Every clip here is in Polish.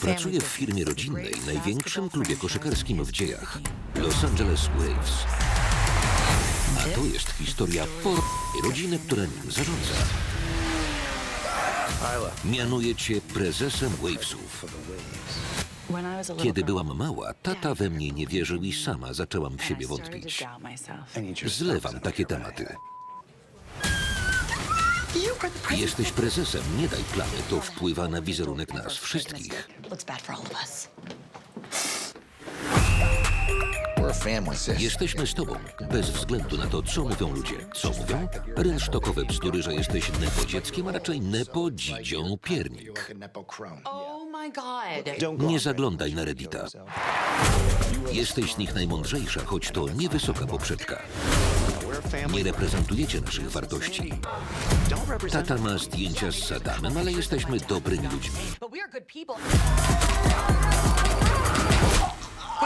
Pracuję w firmie rodzinnej, największym klubie koszykarskim w dziejach. Los Angeles Waves. A to jest historia por... rodziny, która nim zarządza. Mianuję cię prezesem Wavesów. Kiedy byłam mała, tata we mnie nie wierzył i sama zaczęłam w siebie wątpić. Zlewam takie tematy. Jesteś prezesem, nie daj plamy, to wpływa na wizerunek nas wszystkich. Jesteśmy z tobą, bez względu na to, co mówią ludzie. Co mówią? Rynsztokowe bzdury, że jesteś nepo dzieckiem, a raczej nepo dzidzią piernik. Oh. Nie zaglądaj na Reddita. Jesteś z nich najmądrzejsza, choć to niewysoka poprzeczka. Nie reprezentujecie naszych wartości. Tata ma zdjęcia z Saddamem, ale jesteśmy dobrymi ludźmi.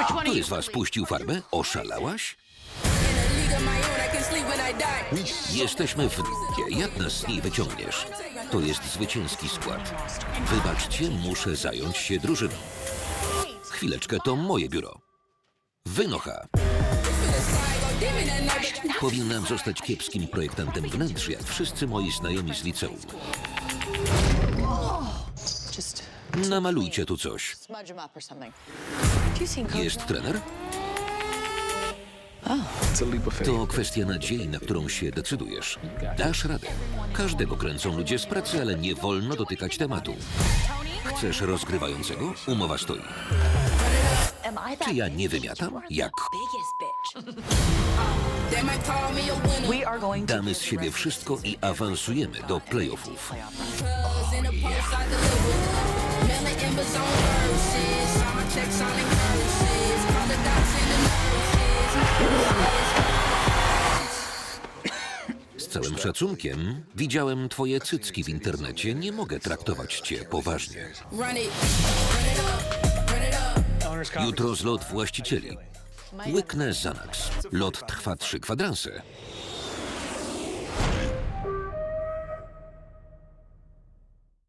Który z was puścił farbę? Oszalałaś? Jesteśmy w d***ie. Jak nas z niej wyciągniesz? To jest zwycięski skład. Wybaczcie, muszę zająć się drużyną. Chwileczkę, to moje biuro. Wynocha. Powinnam zostać kiepskim projektantem wnętrz, jak wszyscy moi znajomi z liceum. Namalujcie tu coś. Jest trener? To kwestia nadziei, na którą się decydujesz. Dasz radę. Każdego kręcą ludzie z pracy, ale nie wolno dotykać tematu. Chcesz rozgrywającego? Umowa stoi. Czy ja nie wymiatam? Jak? Damy z siebie wszystko i awansujemy do playoffów. Z całym szacunkiem, widziałem twoje cycki w internecie. Nie mogę traktować cię poważnie. Jutro zlot właścicieli. Łyknę Xanax. Lot trwa trzy kwadranse.